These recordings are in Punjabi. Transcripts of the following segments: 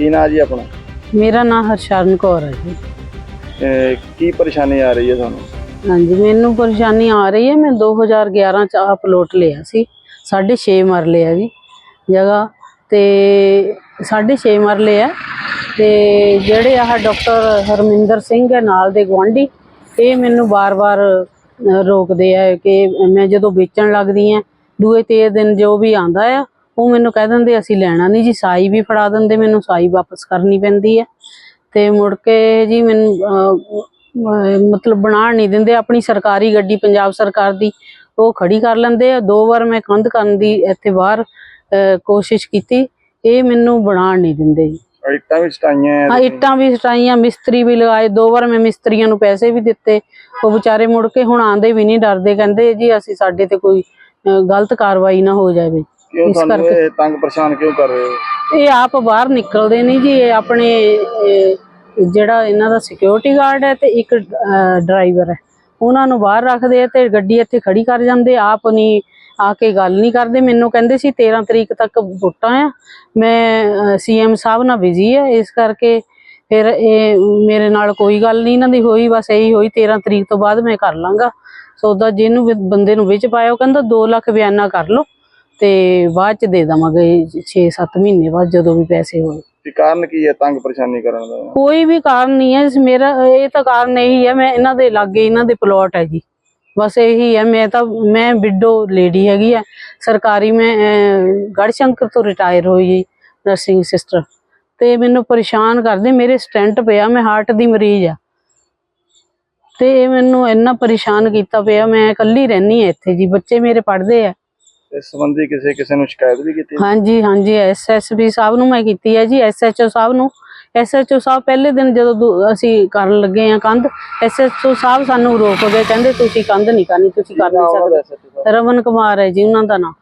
ਕੀ ਨਾਂ ਜੀ ਆਪਣਾ? ਮੇਰਾ ਨਾਮ ਹਰਸ਼ਰਨ ਕੌਰ ਹੈ ਜੀ। ਅਹ ਕੀ ਪਰੇਸ਼ਾਨੀ ਆ ਰਹੀ ਹੈ ਤੁਹਾਨੂੰ? ਹਾਂਜੀ ਮੈਨੂੰ ਪਰੇਸ਼ਾਨੀ ਆ ਰਹੀ ਹੈ। ਮੈਂ 2011 ਚ ਆਹ ਪਲੋਟ ਲਿਆ ਸੀ। 6.5 ਮਰਲੇ ਆ ਜੀ ਜਗ੍ਹਾ। ਤੇ 6.5 ਮਰਲੇ ਆ ਤੇ ਜਿਹੜੇ ਆਹ ਡਾਕਟਰ ਹਰਮਿੰਦਰ ਸਿੰਘ ਹੈ ਨਾਲ ਦੇ ਗਵਾਂਢੀ ਇਹ ਮੈਨੂੰ ਬਾਰ-ਬਾਰ ਰੋਕਦੇ ਆ ਕਿ ਮੈਂ ਜਦੋਂ ਵੇਚਣ ਲੱਗਦੀ ਆ ਦੂਏ ਤੇ ਦਿਨ ਜੋ ਵੀ ਆਂਦਾ ਆ ਉਹ ਮੈਨੂੰ ਕਹਿ ਦਿੰਦੇ ਅਸੀਂ ਲੈਣਾ ਨਹੀਂ ਜੀ ਸਾਈ ਵੀ ਫੜਾ ਦਿੰਦੇ ਮੈਨੂੰ ਸਾਈ ਵਾਪਸ ਕਰਨੀ ਪੈਂਦੀ ਹੈ। ਤੇ ਮੁੜ ਕੇ ਜੀ ਮੈਨੂੰ ਮਤਲਬ ਬਣਾਉਣ ਨਹੀਂ ਦਿੰਦੇ ਆਪਣੀ ਸਰਕਾਰੀ ਗੱਡੀ ਪੰਜਾਬ ਸਰਕਾਰ ਦੀ ਉਹ ਖੜੀ ਕਰ ਲੈਂਦੇ ਆ। ਦੋ ਵਾਰ ਮੈਂ ਕੰਧ ਕਰਨ ਦੀ ਇੱਥੇ ਬਾਹਰ ਕੋਸ਼ਿਸ਼ ਕੀਤੀ ਇਹ ਮੈਨੂੰ ਬਣਾਉਣ ਨਹੀਂ ਦਿੰਦੇ ਜੀ। ਇੱਟਾਂ ਵੀ ਸਟਾਈਆਂ ਹਾਂ ਇੱਟਾਂ ਵੀ ਸਟਾਈਆਂ ਮਿਸਤਰੀ ਵੀ ਲਗਾਏ ਦੋ ਵਾਰ ਮੈਂ ਮਿਸਤਰੀਆਂ ਨੂੰ ਪੈਸੇ ਵੀ ਦਿੱਤੇ। ਉਹ ਵਿਚਾਰੇ ਮੁੜ ਕੇ ਹੁਣ ਆਂਦੇ ਵੀ ਨਹੀਂ ਡਰਦੇ ਕਹਿੰਦੇ ਜੀ ਅਸੀਂ ਸਾਡੇ ਤੇ ਕੋਈ ਗਲਤ ਕਾਰਵਾਈ ਨਾ ਹੋ ਜਾਵੇ। ਕਿਉਂ ਇਸ ਤੁਹਾਨੂੰ ਕਰਕੇ। ਇਹ ਤੰਗ ਪਰੇਸ਼ਾਨ ਕਿਉਂ ਕਰ ਰਹੇ ਹੋ? ਇਹ ਆਪ ਬਾਹਰ ਨਿਕਲਦੇ ਨਹੀਂ ਜੀ ਇਹ ਆਪਣੇ ਇਹ, ਜਿਹੜਾ ਇਹਨਾਂ ਦਾ ਸਿਕਿਉਰਿਟੀ ਗਾਰਡ ਹੈ ਤੇ ਇੱਕ ਡਰਾਈਵਰ ਹੈ। ਉਹਨਾਂ ਨੂੰ ਬਾਹਰ ਰੱਖਦੇ ਆ ਤੇ ਗੱਡੀ ਇੱਥੇ ਖੜੀ ਕਰ ਜਾਂਦੇ ਆ, ਆਪ ਨਹੀਂ ਆ ਕੇ ਗੱਲ ਨਹੀਂ ਕਰਦੇ। ਮੈਨੂੰ ਕਹਿੰਦੇ ਸੀ 13 ਤਰੀਕ ਤੱਕ ਵੋਟਾਂ ਆ। ਮੈਂ ਸੀਐਮ ਸਾਹਿਬ ਨਾਲ ਬਿਜ਼ੀ ਹੈ ਇਸ ਕਰਕੇ ਫਿਰ ਇਹ ਮੇਰੇ ਨਾਲ ਕੋਈ ਗੱਲ ਨਹੀਂ ਇਹਨਾਂ ਦੀ ਹੋਈ ਬਸ ਇਹੀ ਹੋਈ 13 ਤਰੀਕ ਤੋਂ ਬਾਅਦ ਮੈਂ ਕਰ ਲਾਂਗਾ। ਸੌਦਾ ਜਿਹਨੂੰ ਬੰਦੇ ਨੂੰ ਵਿੱਚ ਪਾਇਆ ਉਹ ਕਹਿੰਦਾ 2 ਲੱਖ ਬਿਆਨਾ ਕਰ ਲਓ। ਤੇ ਬਾਅਦ ਚ ਦੇ ਦਵਾਂਗੇ 6-7 ਮਹੀਨੇ ਬਾਅਦ ਜਦੋਂ ਵੀ ਪੈਸੇ ਹੋਏ ਕੀ ਕਾਰਨ ਕੀ ਹੈ ਤੰਗ ਪਰੇਸ਼ਾਨੀ ਕਰਨ ਦਾ? ਕੋਈ ਵੀ ਕਾਰਨ ਨਹੀਂ ਹੈ ਮੇਰਾ ਇਹ ਤਾਂ ਕਾਰਨ ਇਹੀ ਹੈ ਮੈਂ ਇਹਨਾਂ ਦੇ ਲਾਗੇ ਇਹਨਾਂ ਦੇ ਪਲਾਟ ਹੈ ਜੀ। ਬਸ ਇਹੀ ਹੈ ਮੈਂ ਤਾਂ ਮੈਂ ਵਿਡੋ ਲੇਡੀ ਹੈਗੀ ਆ। ਸਰਕਾਰੀ ਮੈਂ ਗੜਸ਼ੰਕਰ ਤੋਂ ਰਿਟਾਇਰ ਹੋਈ ਜੀ ਨਰਸਿੰਗ ਸਿਸਟਰ ਤੇ ਮੈਨੂੰ ਪਰੇਸ਼ਾਨ ਕਰਦੇ ਮੇਰੇ ਸਟੈਂਟ ਪਿਆ ਮੈਂ ਹਾਰਟ ਦੀ ਮਰੀਜ਼ ਆ। ਤੇ ਇਹ ਮੈਨੂੰ ਇੰਨਾ ਪਰੇਸ਼ਾਨ ਕੀਤਾ ਪਿਆ ਮੈਂ ਇਕੱਲੀ ਰਹਿਣੀ ਆ ਇੱਥੇ ਜੀ ਬੱਚੇ ਮੇਰੇ ਪੜ੍ਹਦੇ ਆ। ਇਸ ਸੰਬੰਧੀ ਕਿਸੇ ਕਿਸੇ ਨੂੰ ਸ਼ਿਕਾਇਤ ਵੀ ਕੀਤੀ? ਹਾਂਜੀ ਹਾਂਜੀ ਐਸਐਸਪੀ ਸਾਹਿਬ ਨੂੰ ਮੈਂ ਕੀਤੀ ਹੈ ਜੀ ਐਸਐਚਓ ਸਾਹਿਬ ਨੂੰ। ਐਸਐਚਓ ਸਾਹਿਬ ਪਹਿਲੇ ਦਿਨ ਜਦੋਂ ਦੂ- ਅਸੀਂ ਕਰਨ ਲੱਗੇ ਆ ਕੰਧ ਐਸਐਚਓ ਸਾਹਿਬ ਸਾਨੂੰ ਰੋਕਦੇ ਕਹਿੰਦੇ ਤੁਸੀਂ ਕੰਧ ਨਹੀਂ ਕਰਨੀ ਤੁਸੀਂ ਕਰ ਨਹੀਂ ਸਕਦੇ। ਰਮਨ ਕੁਮਾਰ ਹੈ ਜੀ ਉਹਨਾਂ ਦਾ ਨਾਮ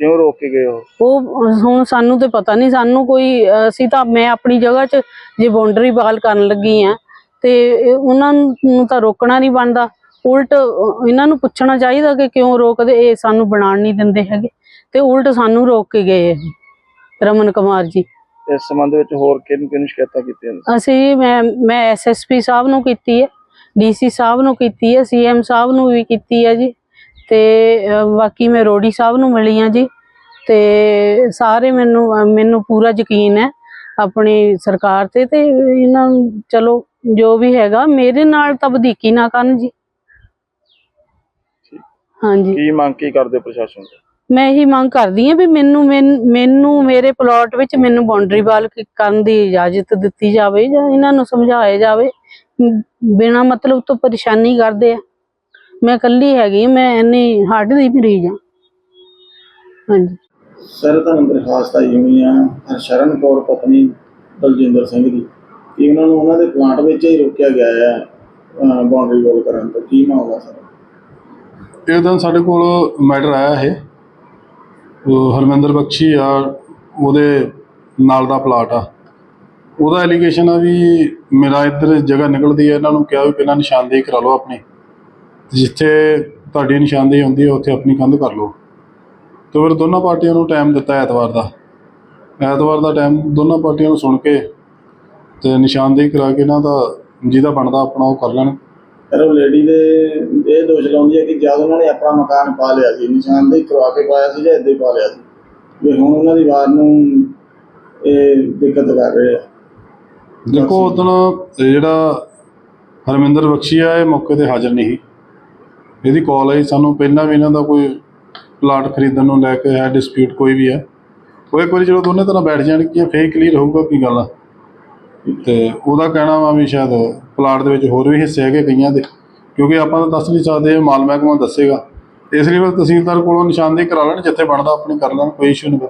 ਕਿਉਂ ਰੋਕ ਕੇ ਗਏ ਹੋ? ਉਹ ਹੁਣ ਸਾਨੂੰ ਤੇ ਪਤਾ ਨਹੀਂ ਸਾਨੂੰ ਕੋਈ ਅਸੀਂ ਤਾਂ ਮੈਂ ਆਪਣੀ ਜਗ੍ਹਾ 'ਚ ਜੇ ਬਾਉਂਡਰੀ ਵਾਲ ਕਰਨ ਲੱਗੀ ਆ ਤੇ ਇਹ ਉਹਨਾਂ ਨੂੰ ਤਾਂ ਰੋਕਣਾ ਨਹੀਂ ਬਣਦਾ। ਉਲਟ ਇਹਨਾਂ ਨੂੰ ਪੁੱਛਣਾ ਚਾਹੀਦਾ ਕਿ ਕਿਉਂ ਰੋਕਦੇ ਇਹ ਸਾਨੂੰ ਬਣਾਉਣ ਨਹੀਂ ਦਿੰਦੇ ਹੈਗੇ। ਤੇ ਉਲਟ ਸਾਨੂੰ ਰੋਕ ਕੇ ਗਏ ਇਹ, ਰਮਨ ਕੁਮਾਰ ਜੀ। ਇਸ ਸੰਬੰਧ ਵਿੱਚ ਹੋਰ ਕਿਹਨੂੰ ਕਿਹਨੂੰ ਸ਼ਿਕਾਇਤਾਂ ਕੀਤੀਆਂ? ਅਸੀਂ ਮੈਂ ਮੈਂ ਐਸਐਸਪੀ ਸਾਹਿਬ ਨੂੰ ਕੀਤੀ ਹੈ ਡੀਸੀ ਸਾਹਿਬ ਨੂੰ ਕੀਤੀ ਹੈ ਸੀਐਮ ਸਾਹਿਬ ਨੂੰ ਵੀ ਕੀਤੀ ਹੈ ਜੀ। ਤੇ ਬਾਕੀ ਮੈਂ ਰੋਡੀ ਸਾਹਿਬ ਨੂੰ ਮਿਲੀ ਹਾਂ ਜੀ। ਤੇ ਸਾਰੇ ਮੈਨੂੰ ਮੈਨੂੰ ਪੂਰਾ ਯਕੀਨ ਹੈ ਆਪਣੀ ਸਰਕਾਰ ਤੇ ਤੇ ਇਹਨਾਂ ਚਲੋ ਜੋ ਵੀ ਹੈਗਾ ਮੇਰੇ ਨਾਲ ਤਾਂ ਵਧੀਕੀ ਨਾ ਕਰਨ ਜੀ। ਹਾਂਜੀ। ਕੀ ਮੰਗ ਕੀ ਕਰਦੇ ਪ੍ਰਸ਼ਾਸਨ ਤੋਂ? ਮੈਂ ਇਹੀ ਮੰਗ ਕਰਦੀ ਹਾਂ ਵੀ ਮੈਨੂੰ ਮੈਨ- ਮੇਰੇ ਪਲਾਟ ਵਿੱਚ ਮੈਨੂੰ ਬਾਉਂਡਰੀ ਵਾਲ ਕ- ਕਰਨ ਦੀ ਇਜਾਜ਼ਤ ਦਿੱਤੀ ਜਾਵੇ ਜਾਂ ਇਹਨਾਂ ਨੂੰ ਸਮਝਾਇਆ ਜਾਵੇ। ਬਿਨਾ ਮਤਲਬ ਤੋਂ ਪਰੇਸ਼ਾਨੀ ਕਰਦੇ ਆ। ਮੈਂ ਇਕੱਲੀ ਹੈਗੀ ਮੈਂ ਇੰਨੀ ਹਾਰਟ ਦੀ ਮਰੀਜ਼ ਆ ਹਾਂਜੀ। ਸਰ ਤੁਹਾਨੂੰ ਦਰਖਾਸਤ ਆਈ ਹੋਈ ਆ ਹਰਸ਼ਰਨ ਕੌਰ ਪਤਨੀ ਬਲਜਿੰਦਰ ਸਿੰਘ ਦੀ ਕਿ ਉਹਨਾਂ ਨੂੰ ਉਹਨਾਂ ਦੇ ਪਲਾਂਟ ਵਿੱਚ ਹੀ ਰੋਕਿਆ ਗਿਆ ਹੈ ਬਾਉਂਡਰੀ ਵਾਲ ਕਰਨ ਤੋਂ। ਕੀ ਮਾਮਲਾ ਸਰ? ਇਹ ਤਾਂ ਸਾਡੇ ਕੋਲ ਮੈਟਰ ਆਇਆ ਇਹ। ਉਹ ਹਰਮਿੰਦਰ ਬਖਸ਼ੀ ਆ, ਉਹਦੇ ਨਾਲ ਦਾ ਪਲਾਟ ਆ। ਉਹਦਾ ਐਲੀਗੇਸ਼ਨ ਆ ਵੀ ਮੇਰਾ ਇੱਧਰ ਜਗ੍ਹਾ ਨਿਕਲਦੀ ਹੈ ਇਹਨਾਂ ਨੂੰ ਕਿਹਾ ਵੀ ਪਹਿਲਾਂ ਨਿਸ਼ਾਨਦੇਹੀ ਕਰਾ ਲਓ ਆਪਣੀ। ਜਿੱਥੇ ਤੁਹਾਡੀ ਨਿਸ਼ਾਨਦੇਹੀ ਹੁੰਦੀ ਹੈ ਉੱਥੇ ਆਪਣੀ ਕੰਧ ਕਰ ਲਓ। ਤੇ ਫਿਰ ਦੋਨਾਂ ਪਾਰਟੀਆਂ ਨੂੰ ਟਾਈਮ ਦਿੱਤਾ ਐਤਵਾਰ ਦਾ। ਐਤਵਾਰ ਦਾ ਟਾਈਮ ਦੋਨਾਂ ਪਾਰਟੀਆਂ ਨੂੰ ਸੁਣ ਕੇ ਤੇ ਨਿਸ਼ਾਨਦੇਹੀ ਕਰਾ ਕੇ ਇਹਨਾਂ ਦਾ ਜਿਹਦਾ ਬਣਦਾ ਆਪਣਾ ਉਹ ਕਰ ਲੈਣ। ਪਰ ਉਹ ਲੇਡੀ ਦੇ ਇਹ ਦੋਸ਼ ਲਾਉਂਦੀ ਹੈ ਕਿ ਜਦ ਉਹਨਾਂ ਨੇ ਆਪਣਾ ਮਕਾਨ ਪਾ ਲਿਆ ਸੀ ਨਿਸ਼ਾਨਦੇਹੀ ਕਰਵਾ ਕੇ ਪਾਇਆ ਸੀ ਜਾਂ ਏਦਾਂ ਹੀ ਪਾ ਲਿਆ ਸੀ ਵੀ ਹੁਣ ਉਹਨਾਂ ਦੀ ਵਾਰ ਨੂੰ ਇਹ ਦਿੱਕਤ ਕਰ ਰਹੇ ਆ। ਦੇਖੋ ਉਦੋਂ ਜਿਹੜਾ ਹਰਮਿੰਦਰ ਬਖਸ਼ੀ ਆ ਇਹ ਮੌਕੇ ਤੇ ਹਾਜ਼ਰ ਨਹੀਂ ਸੀ। ਇਹਦੀ ਕਾਲ ਆਈ ਸਾਨੂੰ ਪਹਿਲਾਂ ਵੀ ਇਹਨਾਂ ਦਾ ਕੋਈ ਪਲਾਟ ਖਰੀਦਣ ਨੂੰ ਲੈ ਕੇ ਹੈ ਡਿਸਪਿਊਟ ਕੋਈ ਵੀ ਹੈ। ਉਹ ਇੱਕ ਵਾਰੀ ਜਦੋਂ ਦੋਨੇ ਤਰ੍ਹਾਂ ਬੈਠ ਜਾਣਗੀਆਂ ਫੇਰ ਕਲੀਅਰ ਹੋਊਗਾ ਕੀ ਗੱਲ ਆ। ਤੇ ਉਹਦਾ ਕਹਿਣਾ ਵਾ ਵੀ ਸ਼ਾਇਦ ਪਲਾਟ ਦੇ ਵਿੱਚ ਹੋਰ ਵੀ ਹਿੱਸੇ ਹੈਗੇ ਕਈਆਂ ਦੇ, ਕਿਉਂਕਿ ਆਪਾਂ ਤਾਂ ਦੱਸ ਨਹੀਂ ਸਕਦੇ ਮਾਲ ਮਹਿਕਮਾ ਦੱਸੇਗਾ। ਇਸ ਲਈ ਬਸ ਤਹਿਸੀਲਦਾਰ ਕੋਲੋਂ ਨਿਸ਼ਾਨਦੇਹੀ ਕਰਾ ਲੈਣ, ਜਿੱਥੇ ਬਣਦਾ, ਆਪਣੀ ਕਰ ਲੈਣ, ਕੋਈ ਇਸ਼ੂ ਨਹੀਂ